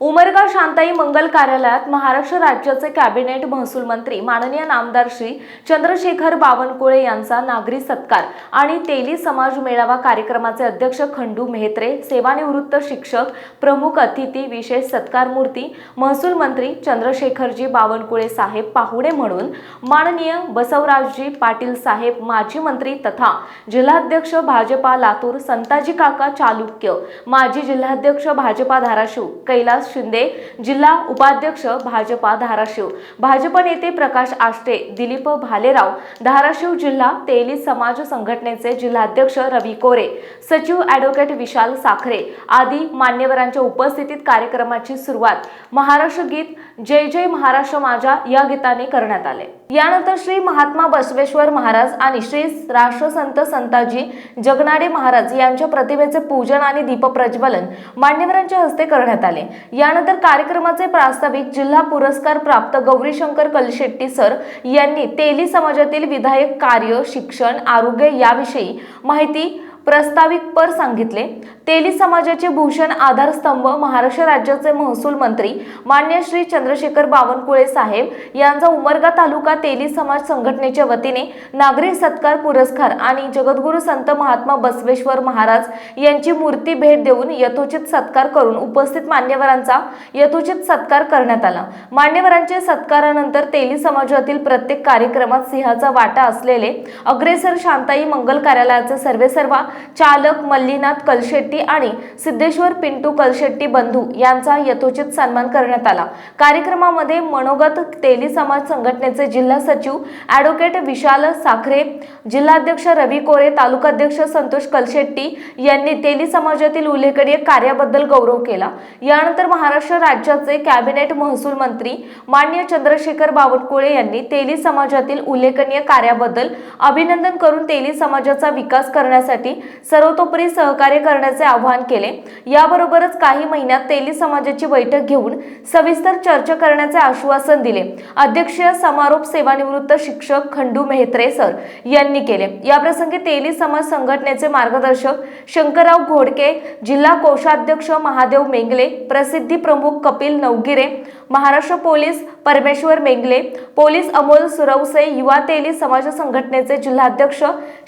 उमरगा शांताई मंगल कार्यालयात महाराष्ट्र राज्याचे कॅबिनेट महसूल मंत्री माननीय नामदार श्री चंद्रशेखर बावनकुळे यांचा नागरी सत्कार आणि तेली समाज मेळावा कार्यक्रमाचे अध्यक्ष खंडू मेहत्रे सेवानिवृत्त शिक्षक प्रमुख अतिथी विशेष सत्कार मूर्ती महसूल मंत्री चंद्रशेखरजी बावनकुळे साहेब पाहुणे म्हणून माननीय बसवराजजी पाटील साहेब माजी मंत्री तथा जिल्हाध्यक्ष भाजपा लातूर संताजी काका चालुक्य माजी जिल्हाध्यक्ष भाजपा धाराशिव कैलास शिंदे जिल्हा उपाध्यक्ष भाजपा धाराशिव. भाजप नेते प्रकाश आष्टे दिलीप भालेराव धाराशिव जिल्हा तेली समाज संघटनेचे जिल्हाध्यक्ष रवी कोरे सचिव ॲडव्होकेट विशाल साखरे आदी मान्यवरांच्या उपस्थितीत कार्यक्रमाची सुरुवात महाराष्ट्र गीत जय जय महाराष्ट्र माझ्या या गीताने करण्यात आले. यानंतर श्री महात्मा बसवेश्वर महाराज आणि श्री राष्ट्रसंत संताजी जगनाडे महाराज यांच्या प्रतिमेचे पूजन आणि दीपप्रज्वलन मान्यवरांच्या हस्ते करण्यात आले. यानंतर कार्यक्रमाचे प्रास्ताविक जिल्हा पुरस्कार प्राप्त गौरीशंकर कलशेट्टी सर यांनी तेली समाजातील विधायक कार्य शिक्षण आरोग्य याविषयी माहिती प्रस्ताविकपर सांगितले. तेली समाजाचे भूषण आधारस्तंभ महाराष्ट्र राज्याचे महसूल मंत्री मान्य श्री चंद्रशेखर बावनकुळे साहेब यांचा उमरगा तालुका तेली समाज संघटनेच्या वतीने नागरिक सत्कार पुरस्कार आणि जगद्गुरु संत महात्मा बसवेश्वर महाराज यांची मूर्ती भेट देऊन यथोचित सत्कार करून उपस्थित मान्यवरांचा यथोचित सत्कार करण्यात आला. मान्यवरांच्या सत्कारानंतर तेली समाजातील प्रत्येक कार्यक्रमात सिंहाचा वाटा असलेले अग्रेसर शांताई मंगल कार्यालयाचे सर्वेसर्वा चालक मल्लीनाथ कलशेट्टी आणि सिद्धेश्वर पिंटू कलशेट्टी बंधू यांचा यथोचित सन्मान करण्यात आला. कार्यक्रमामध्ये मनोगत तेली समाज संघटनेचे जिल्हा सचिव ॲडव्होकेट विशाल साखरे जिल्हाध्यक्ष रवी कोरे तालुकाध्यक्ष संतोष कलशेट्टी यांनी तेली समाजातील उल्लेखनीय कार्याबद्दल गौरव केला. यानंतर महाराष्ट्र राज्याचे कॅबिनेट महसूल मंत्री मान्य चंद्रशेखर बावनकुळे यांनी तेली समाजातील उल्लेखनीय कार्याबद्दल अभिनंदन करून तेली समाजाचा विकास करण्यासाठी सर्वतोपरी सहकार्य करण्याचे आवाहन केले. याबरोबरच काही महिन्यात तेली समाजाची बैठक घेऊन सविस्तर चर्चा करण्याचे आश्वासन दिले. अध्यक्षीय समारोप सेवानिवृत्त शिक्षक खंडू मेहत्रे सर यांनी केले. याप्रसंगी तेली समाज संघटनेचे मार्गदर्शक शंकरराव घोडके जिल्हा कोषाध्यक्ष महादेव मेंगले प्रसिद्धी प्रमुख कपिल नवगिरे महाराष्ट्र पोलीस परमेश्वर मेंगले पोलीस अमोल सुरवसे युवा तेली समाज संघटनेचे जिल्हाध्यक्ष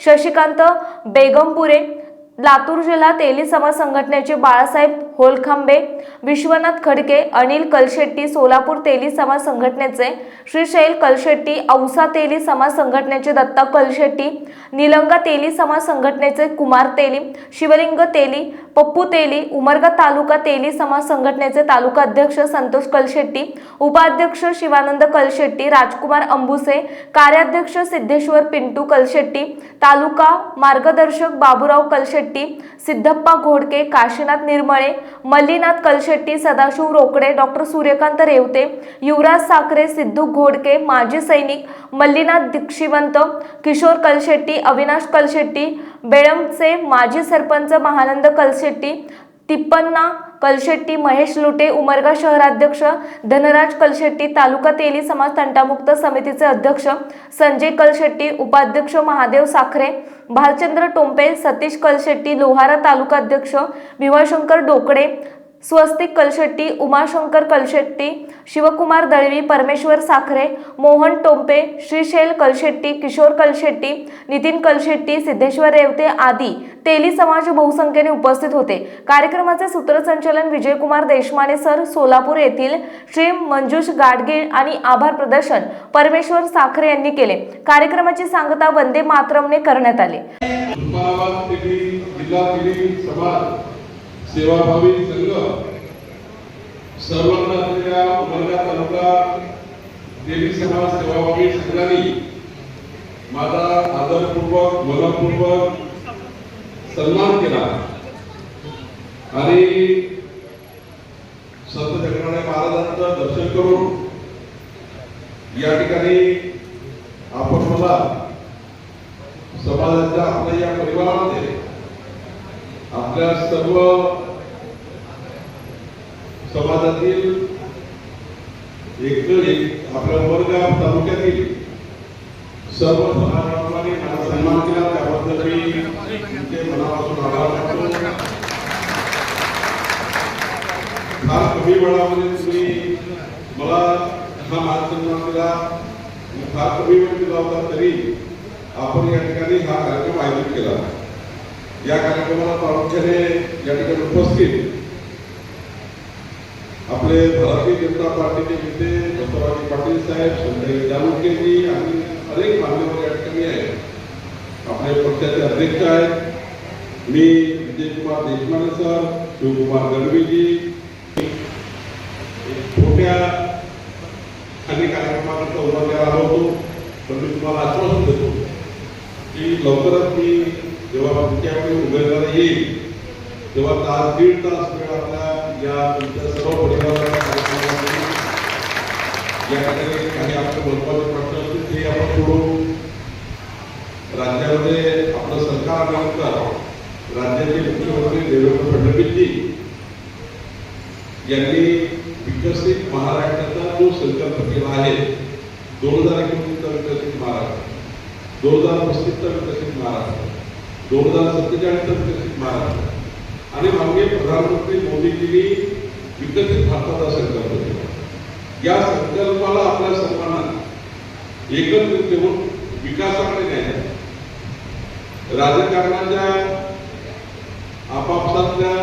शशिकांत बेगमपुरे लातूर जिल्हा तेली समाज संघटनेचे बाळासाहेब होलखांबे विश्वनाथ खडके अनिल कलशेट्टी सोलापूर तेली समाज संघटनेचे श्रीशैल कलशेट्टी औसा तेली समाज संघटनेचे दत्ता कलशेट्टी निलंगा तेली समाज संघटनेचे कुमार तेली शिवलिंग तेली पप्पू तेली उमरगा तालुका तेली समाज संघटनेचे तालुका अध्यक्ष संतोष कलशेट्टी उपाध्यक्ष शिवानंद कलशेट्टी राजकुमार अंबुसे कार्याध्यक्ष सिद्धेश्वर पिंटू कलशेट्टी तालुका मार्गदर्शक बाबूराव कलशेट्टी सिद्धप्पा घोडके काशीनाथ निर्मळे मल्लीनाथ कलशेट्टी सदाशिव रोकडे डॉक्टर सूर्यकांत रेवते युवराज साखरे सिद्धू घोडके माजी सैनिक मल्लीनाथ दीक्षिवंत किशोर कलशेट्टी अविनाश कलशेट्टी बेळमचे माजी सरपंच महानंद कलशेट्टी तिप्पन्ना कलशेट्टी महेश लुटे उमरगा शहराध्यक्ष धनराज कलशेट्टी तालुका तेली समाज तंटामुक्त समितीचे अध्यक्ष संजय कलशेट्टी उपाध्यक्ष महादेव साखरे भालचंद्र टोंपे सतीश कलशेट्टी लोहारा तालुका अध्यक्ष भीमाशंकर डोकडे स्वस्तिक कलशेट्टी उमाशंकर कलशेट्टी शिवकुमार दळवी परमेश्वर साखरे मोहन टोंपे श्रीशैल कलशेट्टी किशोर कलशेट्टी नितीन कलशेट्टी सिद्धेश्वर रेवते आदी तेली समाज बहुसंख्येने उपस्थित होते. कार्यक्रमाचे सूत्रसंचालन विजयकुमार देशमाने सर सोलापूर येथील श्री मंजुष गाडगीळ आणि आभार प्रदर्शन परमेश्वर साखरे यांनी केले. कार्यक्रमाची सांगता वंदे मातरमने करण्यात आली. सेवाभावी संघ. असलेल्या उमरगा तालुका देवी समाज सेवाभावी संघाने माझा आदरपूर्वक मनपूर्वक सन्मान केला. आणि संत जगनाडे महाराजांचं दर्शन करून या ठिकाणी आपण मला समाजाच्या आपल्या या परिवारामध्ये आपल्या सर्व समाजातील एक आपल्या वर्ग तालुक्यातील सर्व समाजाप्रमाणे सन्मान केला त्याबद्दल मी तुमचे मनापासून वेळामध्ये तुम्ही मला हा मार्गदर्शन दिला फार कमी वेळ दिला होता तरी आपण या ठिकाणी हा कार्यक्रम आयोजित केला. या कार्यक्रमाला प्रामुख्याने या ठिकाणी उपस्थित आपले भारतीय जनता पार्टीचे नेते बसवराजी पाटील साहेब संजय जालुकेजी आणि अनेक मान्यवर या ठिकाणी आहेत. आपले पक्षाचे अध्यक्ष आहेत. मी विजयकुमार देशमाने सर शिवकुमार गडवीजी एक खाली कार्यक्रमाकरता उभा केला होतो पण मी तुम्हाला आश्वासन देतो की लवकरच मी जेव्हा तुमच्याकडे उमेदवार येईल तेव्हा तास दीड तास वेळ आपल्या या तुमच्या सर्व परिवाराच्या कार्यक्रमामध्ये या ठिकाणी काही आपले महत्त्वाचे प्रश्न असतील ते आपण सोडवू. राज्यामध्ये आपलं सरकार आल्यानंतर राज्याचे मुख्यमंत्री देवेंद्र फडणवीसजी यांनी विकसित महाराष्ट्राचा जो संकल्प केला आहे दोन हजार एकोणीसचा विकसित महाराष्ट्र दोन हजार पस्तीसचा विकसित महाराष्ट्र दोन हजार सत्तेचाळीसचा विकसित महाराष्ट्र. आणि माननीय प्रधानमंत्री मोदीजींनी विकसित भारताचा संकल्प केला या संकल्पाला आपल्या सर्वांना एकत्रित येऊन विकासाकडे न्यायचं राजकारणाच्या आपापसातल्या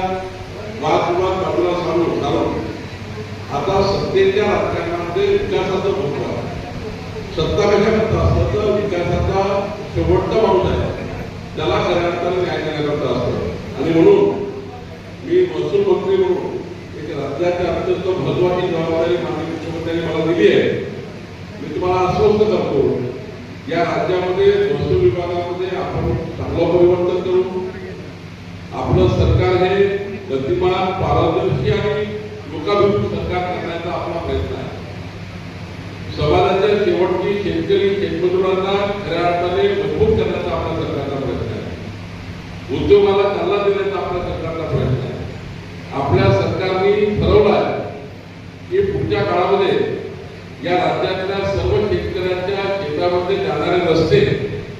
वादविवाद आता सत्तेच्या राजकारणामध्ये विकासाचा महत्त्व आहे. सत्ता कशाकरता असतं तर विकासाचा शेवटचा माणूस आहे. त्याला खऱ्या अर्थाने न्याय देण्याकरता असतं. आणि म्हणून मी महसूल मंत्री म्हणून एक राज्याच्या अत्यंत महत्वाची जबाबदारी माननीय मुख्यमंत्र्यांनी मला दिली आहे. मी तुम्हाला आश्वस्त करतो या राज्यामध्ये महसूल विभागामध्ये आपण चांगलं परिवर्तन करू. आपलं सरकार हे गतिमान पारदर्शी आणि लोकाभिमुख सरकार करण्याचा आपला प्रयत्न आहे. समाजाच्या शेवटची शेतकरी शेतमजुरांना खऱ्या अर्थाने मजबूत करण्याचा आपला सरकारचा प्रयत्न आहे. उद्योगाला चालना देण्याचा आपला सरकारचा प्रयत्न आहे. आपल्या सरकारने ठरवलं आहे की पुढच्या काळामध्ये या राज्यातल्या सर्व शेतकऱ्यांच्या शेतामध्ये जाणारे रस्ते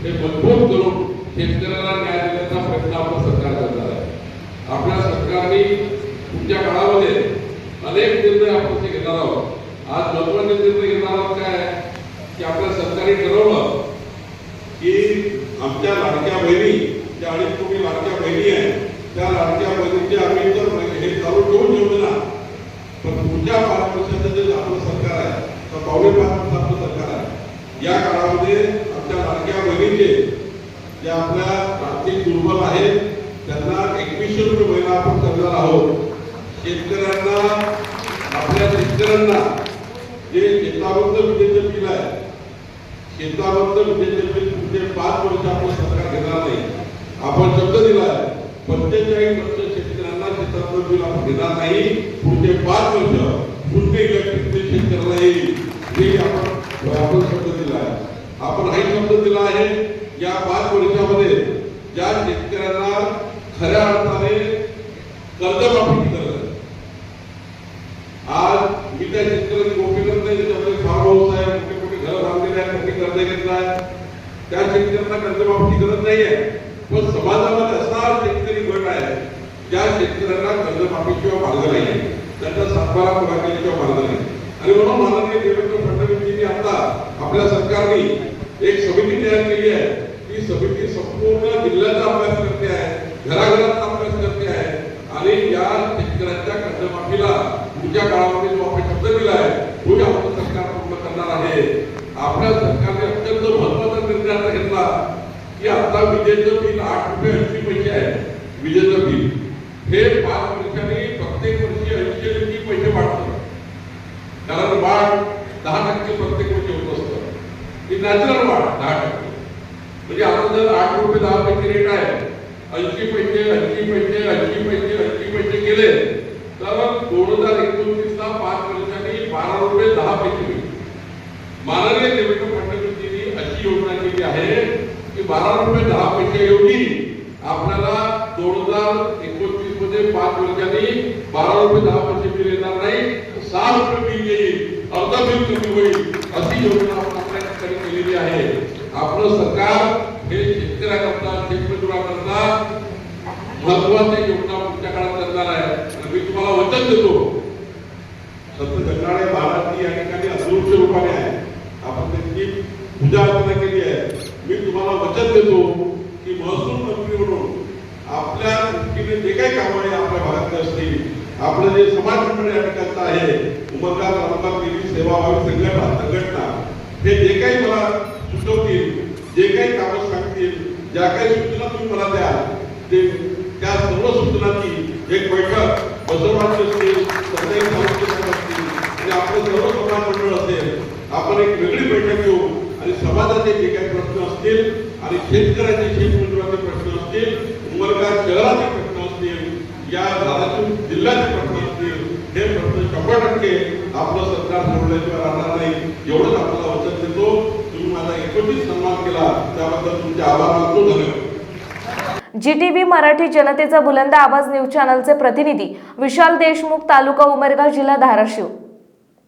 हे मजबूत करून शेतकऱ्याला न्याय देण्याचा प्रयत्न आपलं सरकार करणार आहे. आपल्या सरकारने पुढच्या काळामध्ये अनेक निर्णय आपण ते घेणार आहोत. आज लोकांनी निर्णय घेणार आहोत काय? की आपल्या सरकारने ठरवलं की आमच्या लाडक्या बहिणी ज्या अडीच कोटी लाडक्या बहिणी आहेत त्या लाडक्या बहिणीचे आम्ही तर हे चालू ठेवून योजना पण पुढच्या पाच वर्षाचं जे आपलं सरकार आहे तर पावणे पाच वर्ष आपलं सरकार आहे. या काळामध्ये आमच्या लाडक्या बहिणीचे जे आपल्या आर्थिक दुर्बल आहेत त्यांना एकवीसशे रुपये महिना आपण करणार आहोत. शेतकऱ्यांना शेतकऱ्यांना जे शेताबद्द विजेचं बिल आहे शेताबद्द विजेचं बिल पुढचे पाच वर्ष आपण सरकार घेणार नाही. आपण शब्द दिला आहे पंचेचाळीस वर्ष शेतकऱ्यांना शेतातलं बिल आपण घेणार नाही. पुढचे पाच वर्ष पुढचे इलेक्ट्रिक बिल शेतकऱ्याला येईल. हे आपण आपण शब्द दिला आहे आपण हाही शब्द दिला आहे या पाच वर्षामध्ये ज्या शेतकऱ्यांना खऱ्या अर्थाने कर्जमाफी गरज आहे आज मी त्या शेतकऱ्यांची गोष्टी करत नाही त्याच्यामध्ये फार्म हाऊस आहे मोठे मोठे घर बांधलेले आहेत मोठी कर्ज घेतला आहे त्या शेतकऱ्यांना कर्जमाफीची गरज नाहीये. आहे पण समाजामध्ये असा शेतकरी गट आहे ज्या शेतकऱ्यांना कर्जमाफीशिवाय मार्ग नाही त्यांचा सातबारा पुरा केल्याशिवाय मार्ग नाही. आणि म्हणून माननीय देवेंद्र फडणवीसजींनी आता आपल्या सरकारने एक समिती तयार केली आहे. ती समिती संपूर्ण जिल्ह्याचा अभ्यास करते आहे घराघराचा अभ्यास करते आहे. आणि या शेतकऱ्यांच्या कर्जमाफीला पुढच्या काळामध्ये जो आपण शब्द दिला आहे तो आपलं सरकार पूर्ण करणार आहे. आपल्या सरकारने अत्यंत महत्वाचा निर्णय घेतला की आता विजेचं बिल आठ रुपये ऐंशी पैसे आहे विजेचं बिल. हे पाच वर्षांनी प्रत्येक वर्षी ऐंशी ऐंशी पैसे वाढतं कारण वाढ दहा टक्के प्रत्येक वर्षी होत असतं. ही नॅचरल वाढ दहा टक्के. म्हणजे आता जर आठ रुपये, दहा पैसे रेट आहे. ऐंशी पैसे ऐंशी पैसे ऐंशी पैसे ऐंशी पैसे केले तर दोन हज़ार एकोणतीसला पाच वर्षांनी बारा रुपये, दहा पैसे माननीय देवेंद्र अशी योजना केली आहे की बारा रुपये दहा पैसे एवढी आपल्याला दोन हजार एकोणतीसमध्ये पाच वर्षांनी बारा रुपये दहा पैसे बिल येणार नाही. सहा रुपये बिल येईल. अर्ध बिल कमी होईल अशी योजना आपण आपल्या ठिकाणी केलेली आहे. आपलं सरकार हे शेतकऱ्याकरता शेतमजुराकरता महत्वाची योजना पुढच्या काळात करणार आहे. मी तुम्हाला वचन देतो संत गंगाळे महाराज या ठिकाणी अदृश्य रूपाने आहे आपण त्यांची पूजा अर्चना केली आहे मी तुम्हाला वचन देतो की महसूल मंत्री म्हणून आपल्या दृष्टीने जे काही कामं आहे आपल्या भागातले असतील आपलं जे समाज मंडळ या ठिकाणचं आहे उमरगा तालुका केली सेवाभावी संघटना संघटना हे जे काही मला सुचवतील जे काही कामं सांगतील ज्या काही सूचना तुम्ही मला द्या ते त्या सर्व सूचनांची एक बैठक बसवण्याची असतील सरकारी सामुदायिक असतील आणि आपलं सर्व समाज मंडळ असेल आपण एक वेगळी बैठक घेऊ आणि समाजाचे जे काही प्रश्न असतील आणि शेतकऱ्याचे शेतमंडळाचे प्रश्न असतील उमरगा शहराचे प्रश्न असतील या धाराशिव जिल्ह्याचे प्रश्न असतील हे प्रश्न शंभर टक्के आपलं सरकार सोडल्याशिवाय राहणार नाही. एवढंच आपल्याला वचन देतो. तुम्ही माझा एकोणीस सन्मान केला. त्याबद्दल तुमचे आभार मानतो. धन्यवाद. जी टी व्ही मराठी जनतेचा बुलंद आवाज न्यूज चॅनलचे प्रतिनिधी विशाल देशमुख तालुका उमरगाव जिल्हा धाराशिव.